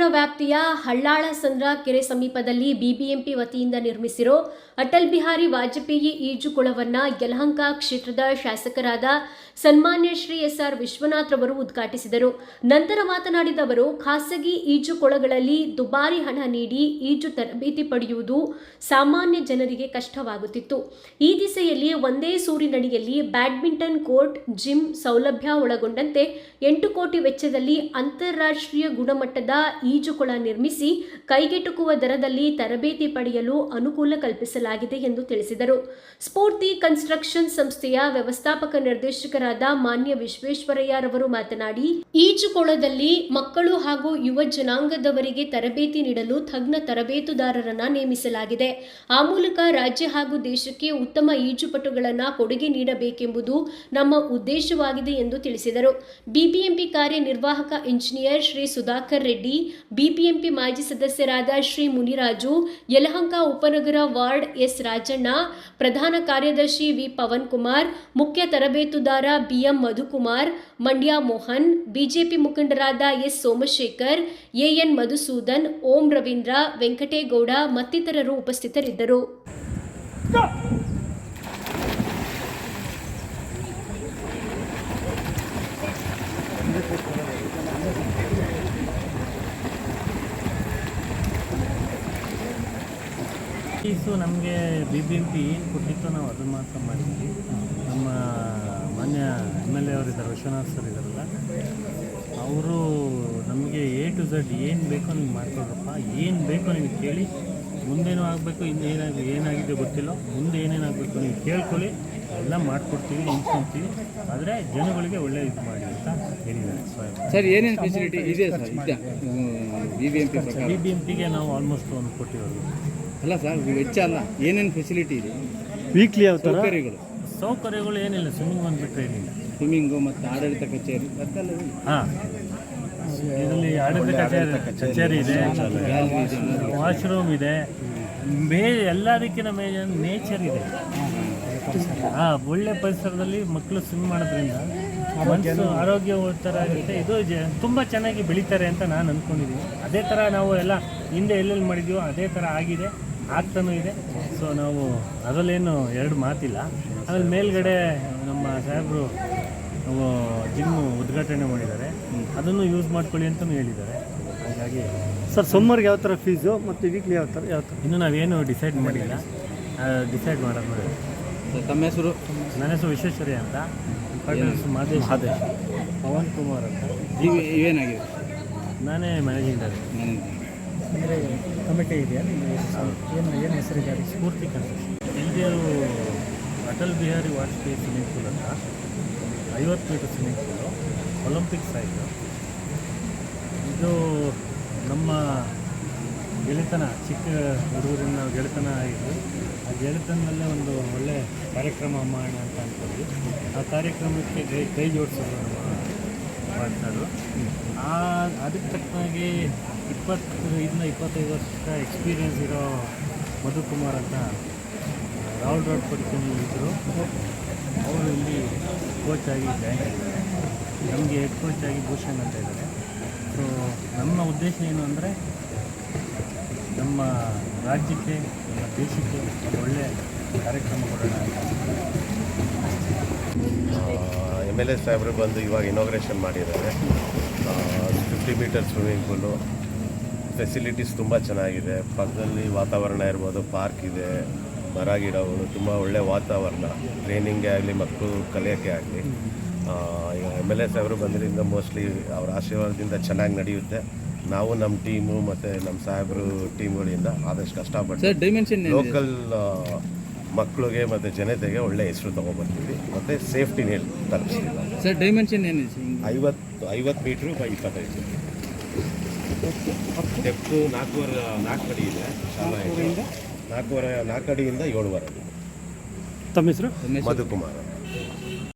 ನಗರ ವ್ಯಾಪ್ತಿಯ ಹಳ್ಳಾಳ ಸಂದ್ರ ಕೆರೆ ಸಮೀಪದಲ್ಲಿ ಬಿಬಿಎಂಪಿ ವತಿಯಿಂದ ನಿರ್ಮಿಸಿರೋ ಅಟಲ್ ಬಿಹಾರಿ ವಾಜಪೇಯಿ ಈಜುಕೊಳವನ್ನ ಯಲಹಂಕ ಕ್ಷೇತ್ರದ ಶಾಸಕರಾದ ಸನ್ಮಾನ್ಯ ಶ್ರೀ ಎಸ್ ಆರ್ ವಿಶ್ವನಾಥ್ ಅವರು ಉದ್ಘಾಟಿಸಿದರು. ನಂತರ ಮಾತನಾಡಿದ ಅವರು, ಖಾಸಗಿ ಈಜುಕೊಳಗಳಲ್ಲಿ ದುಬಾರಿ ಹಣ ನೀಡಿ ಈಜು ತರಬೇತಿ ಪಡೆಯುವುದು ಸಾಮಾನ್ಯ ಜನರಿಗೆ ಕಷ್ಟವಾಗುತ್ತಿತ್ತು. ಈ ದಿಸೆಯಲ್ಲಿ ಒಂದೇ ಸೂರಿನಡಿಯಲ್ಲಿ ಬ್ಯಾಡ್ಮಿಂಟನ್ ಕೋರ್ಟ್, ಜಿಮ್ ಸೌಲಭ್ಯ ಒಳಗೊಂಡಂತೆ ಎಂಟು ಕೋಟಿ ವೆಚ್ಚದಲ್ಲಿ ಅಂತಾರಾಷ್ಟ್ರೀಯ ಗುಣಮಟ್ಟದ ಈಜುಕೊಳ ನಿರ್ಮಿಸಿ ಕೈಗೆಟುಕುವ ದರದಲ್ಲಿ ತರಬೇತಿ ಪಡೆಯಲು ಅನುಕೂಲ ಕಲ್ಪಿಸಲಾಗಿದೆ ಎಂದು ತಿಳಿಸಿದರು. ಸ್ಫೂರ್ತಿ ಕನ್ಸ್ಟ್ರಕ್ಷನ್ ಸಂಸ್ಥೆಯ ವ್ಯವಸ್ಥಾಪಕ ನಿರ್ದೇಶಕರಾದ ಮಾನ್ಯ ವಿಶ್ವೇಶ್ವರಯ್ಯರವರು ಮಾತನಾಡಿ, ಈಜುಕೊಳದಲ್ಲಿ ಮಕ್ಕಳು ಹಾಗೂ ಯುವ ಜನಾಂಗದವರಿಗೆ ತರಬೇತಿ ನೀಡಲು ತಜ್ಞ ತರಬೇತುದಾರರನ್ನ ನೇಮಿಸಲಾಗಿದೆ. ಆ ಮೂಲಕ ರಾಜ್ಯ ಹಾಗೂ ದೇಶಕ್ಕೆ ಉತ್ತಮ ಈಜುಪಟುಗಳನ್ನು ಕೊಡುಗೆ ನೀಡಬೇಕೆಂಬುದು ನಮ್ಮ ಉದ್ದೇಶವಾಗಿದೆ ಎಂದು ತಿಳಿಸಿದರು. ಬಿಬಿಎಂಪಿ ಕಾರ್ಯನಿರ್ವಾಹಕ ಇಂಜಿನಿಯರ್ ಶ್ರೀ ಸುಧಾಕರ್ ರೆಡ್ಡಿ ಬಿಬಿಎಂಪಿ ಮಾಜಿ ಸದಸ್ಯರಾದ ಶ್ರೀ ಮುನಿರಾಜು, ಯಲಹಂಕ ಉಪನಗರ ವಾರ್ಡ್ ಎಸ್ ರಾಜಣ್ಣ, ಪ್ರಧಾನ ಕಾರ್ಯದರ್ಶಿ ವಿ ಪವನ್ ಕುಮಾರ್ ಮುಖ್ಯ ತರಬೇತುದಾರ ಬಿಎಂ ಮಧುಕುಮಾರ್, ಮಂಡ್ಯ ಮೋಹನ್, ಬಿಜೆಪಿ ಮುಖಂಡರಾದ ಎಸ್ ಸೋಮಶೇಖರ್, ಎಎನ್ ಮಧುಸೂದನ್, ಓಂ ರವೀಂದ್ರ, ವೆಂಕಟೇಗೌಡ ಮತ್ತಿತರರು ಉಪಸ್ಥಿತರಿದ್ದರು. ಫೀಸು ನಮಗೆ ಬಿ ಬಿ ಎಂ ಪಿ ಏನು ಕೊಟ್ಟಿತ್ತು ನಾವು ಅದನ್ನು ಮಾತ್ರ ಮಾಡಿದ್ವಿ. ನಮ್ಮ ಮಾನ್ಯ ಎಂ ಎಲ್ ಎ ಅವರಿದ್ದಾರೆ ವಿಶ್ವನಾಥ್ ಸರ್ ಇದ್ದಾರಲ್ಲ ಅವರು ನಮಗೆ ಎ ಟು ಝಡ್ ಏನು ಬೇಕೋ ನೀವು ಮಾಡ್ಕೊಡ್ರಪ್ಪ ಏನು ಬೇಕೋ ನೀವು ಕೇಳಿ ಮುಂದೇನು ಆಗಬೇಕು ಇನ್ನೇನಾಗಿ ಏನಾಗಿದೆ ಗೊತ್ತಿಲ್ಲ ಮುಂದೆ ಏನೇನಾಗಬೇಕು ನೀವು ಕೇಳ್ಕೊಳ್ಳಿ ಎಲ್ಲ ಮಾಡಿಕೊಡ್ತೀವಿ ನಿಂತ್ಕೊಂತೀವಿ ಆದರೆ ಜನಗಳಿಗೆ ಒಳ್ಳೆಯ ಇದು ಮಾಡಿ ಅಂತ ಹೇಳಿದ್ದಾರೆ. ಸರ್ ಏನೇನು ಫೆಸಿಲಿಟಿ ಇದೆ ಸರ್? ಬಿ ಬಿ ಎಂ ಪಿಗೆ ನಾವು ಆಲ್ಮೋಸ್ಟ್ ಒಂದು ಕೊಟ್ಟಿರೋದು ಅಲ್ಲ ಸರ್ ವೆಚ್ಚ ಅಲ್ಲ. ಏನೇನು ಫೆಸಿಲಿಟಿ ಇದೆ? ವೀಕ್ಲಿ ಯಾವ ಥರ ಸೌಕರ್ಯಗಳು. ಸೌಕರ್ಯಗಳು ಏನಿಲ್ಲ ಸ್ವಿಮ್ಮಿಂಗ್ ಬಂದುಬಿಟ್ರೆ ಏನಿಲ್ಲ. ಸ್ವಿಮ್ಮಿಂಗು ಮತ್ತು ಆಡಳಿತ ಕಚೇರಿ. ಹಾಂ. ಇದರಲ್ಲಿ ಆಡಳಿತ ಕಚೇರಿ ಕಚೇರಿ ಇದೆ. ವಾಶ್ರೂಮ್ ಇದೆ. ಮೇ ಎಲ್ಲದಕ್ಕಿಂತ ಮೇ ನೇಚರ್ ಇದೆ. ಹಾಂ ಒಳ್ಳೆ ಪರಿಸರದಲ್ಲಿ ಮಕ್ಕಳು ಸ್ವಿಮ್ ಮಾಡೋದ್ರಿಂದ ಮನಸ್ಸು ಆರೋಗ್ಯ ಥರ ಆಗುತ್ತೆ. ಇದು ಜ ತುಂಬ ಚೆನ್ನಾಗಿ ಬೆಳೀತಾರೆ ಅಂತ ನಾನು ಅಂದ್ಕೊಂಡಿದ್ದೀನಿ ಅದೇ ಥರ ನಾವು ಎಲ್ಲ ಹಿಂದೆ ಎಲ್ಲೆಲ್ಲಿ ಮಾಡಿದ್ದೀವೋ ಅದೇ ಥರ ಆಗಿದೆ. ಆಗ್ತಾನೂ ಇದೆ. ಸೊ ನಾವು ಅದರಲ್ಲೇನು ಎರಡು ಮಾತಿಲ್ಲ. ಆಮೇಲೆ ಮೇಲ್ಗಡೆ ನಮ್ಮ ಸಾಹೇಬರು ಜಿಮ್ಮು ಉದ್ಘಾಟನೆ ಮಾಡಿದ್ದಾರೆ. ಅದನ್ನು ಯೂಸ್ ಮಾಡ್ಕೊಳ್ಳಿ ಅಂತಲೂ ಹೇಳಿದ್ದಾರೆ. ಹಾಗಾಗಿ ಸರ್ ಸಮ್ಮರ್ಗೆ ಯಾವ ಥರ ಫೀಸು ಮತ್ತು ವೀಕ್ಲಿ ಯಾವ ಥರ ಯಾವ ಥರ? ಇನ್ನೂ ನಾವೇನು ಡಿಸೈಡ್ ಮಾಡಿಲ್ಲ. ಡಿಸೈಡ್ ಮಾಡೋದು ನೋಡಿ ತಮ್ಮ ಹೆಸರು? ನನ್ನ ಹೆಸರು ವಿಶ್ವೇಶ್ವರಿ ಅಂತ. ಮಾದೇಶ್ ಪವನ್ ಕುಮಾರ್ ಅಂತ. ನೀವು ಇವೇನಾಗಿದೆ ನಾನೇ ಮ್ಯಾನೇಜಿಂಗ್ ಡೈರೆಕ್ಟರ್ ಅಂದರೆ ಕಮಿಟಿ ಇದೆಯಾ? ಏನು ಏನು ಹೆಸರಿದೆ ಸ್ಫೂರ್ತಿ ಕನ್ಸ್ಟ್ರಕ್ಷನ್ ಇಲ್ಲಿಯರು ಅಟಲ್ ಬಿಹಾರಿ ವಾಜಪೇಯಿ ಸ್ವಿಮ್ಮಿಂಗ್ ಪೂಲ್ ಅಂತ ಐವತ್ತು ಮೀಟರ್ ಸ್ವಿಮ್ಮಿಂಗ್ ಪೂಲು ಒಲಂಪಿಕ್ಸ್ ಆಯಿತು ಇದು ನಮ್ಮ ಗೆಳೆತನ, ಚಿಕ್ಕ ಹುಡುಗರಿಂದ ನಾವು ಗೆಳೆತನ ಆಗಿದ್ದು ಆ ಗೆಳೆತನದಲ್ಲೇ ಒಂದು ಒಳ್ಳೆಯ ಕಾರ್ಯಕ್ರಮ ಮಾಡೋಣ ಅಂತ ಅಂದ್ಕೊಂಡ್ವಿ. ಆ ಕಾರ್ಯಕ್ರಮಕ್ಕೆ ಕೈ ಕೈ ಜೋಡಿಸಿದ್ರು ನಮ್ಮ ಪಾರ್ಟ್ನರು ಆ, ಅದಕ್ಕೆ ತಕ್ಕನಾಗಿ ಇಪ್ಪತ್ತರಿಂದ ಇಪ್ಪತ್ತೈದು ವರ್ಷ ಎಕ್ಸ್ಪೀರಿಯೆನ್ಸ್ ಇರೋ ಮಧುಕುಮಾರ್ ಅಂತ ರಾಹುಲ್ ರೋಡ್ ಪಡ್ಕೊಂಡು ಇದ್ದರು ಅವರು ಇಲ್ಲಿ ಕೋಚ್ ಆಗಿ ಜಾಯ್ನ್ ಆಗಿದ್ದಾರೆ. ನಮಗೆ ಹೆಡ್ ಕೋಚ್ ಆಗಿ ಭೂಷಣ್ ಅಂತ ಇದ್ದಾರೆ. ಸೊ ನಮ್ಮ ಉದ್ದೇಶ ಏನು ಅಂದರೆ, ನಮ್ಮ ರಾಜ್ಯಕ್ಕೆ, ನಮ್ಮ ದೇಶಕ್ಕೆ ಒಳ್ಳೆಯ ಕಾರ್ಯಕ್ರಮ ಕೊಡೋಣ ಎಂ ಎಲ್ ಎ ಸಾಹೇಬರು ಬಂದು ಇವಾಗ ಇನಾಗ್ರೇಷನ್ ಮಾಡಿದ್ದಾರೆ. Fifty metre swimming pool facilities ತುಂಬ ಚೆನ್ನಾಗಿದೆ. ಪಕ್ಕದಲ್ಲಿ ವಾತಾವರಣ ಇರ್ಬೋದು ಪಾರ್ಕ್ ಇದೆ ಮರ ಗಿಡಗಳು ತುಂಬ ಒಳ್ಳೆಯ ವಾತಾವರಣ. ಟ್ರೈನಿಂಗೇ ಆಗಲಿ ಮಕ್ಕಳು ಕಲಿಯೋಕ್ಕೆ ಆಗಲಿ. ಎಂ ಎಲ್ ಎ ಸಾಹೇಬರು ಬಂದ್ರಿಂದ ಮೋಸ್ಟ್ಲಿ ಅವ್ರ ಆಶೀರ್ವಾದದಿಂದ ಚೆನ್ನಾಗಿ ನಡೆಯುತ್ತೆ. ನಾವು ನಮ್ಮ ಟೀಮು ಮತ್ತು ನಮ್ಮ ಸಾಹೇಬರು ಟೀಮ್ಗಳಿಂದ ಆದಷ್ಟು ಕಷ್ಟಪಟ್ಟು ಲೋಕಲ್ ಮಕ್ಕಳಿಗೆ ಮತ್ತು ಜನತೆಗೆ ಒಳ್ಳೆ ಹೆಸರು ತೊಗೊಬರ್ತೀವಿ. ಮತ್ತು ಸೇಫ್ಟಿ ಹೇಳಿ ತಲುಪಿಸ್ತೀವಿ. ಸರ್ ಡೈಮೆನ್ಷನ್ ಏನಿದೆ ಹಿಂಗೆ ಐವತ್ತು ಐವತ್ತು ಮೀಟ್ರು ಬೈ ಇಪ್ಪತ್ತೈದು ಡೆಪ್ತು ನಾಲ್ಕೂವರೆ ನಾಲ್ಕು ಅಡಿ ಇದೆ? ಶಾಲಾ ನಾಲ್ಕೂವರೆ ನಾಲ್ಕು ಅಡಿಯಿಂದ ಏಳುವರೆ. ತಮ್ಮ ಹೆಸರು? ಮಧುಕುಮಾರ್ ಹೆಸರು? ಮಧುಕುಮಾರ್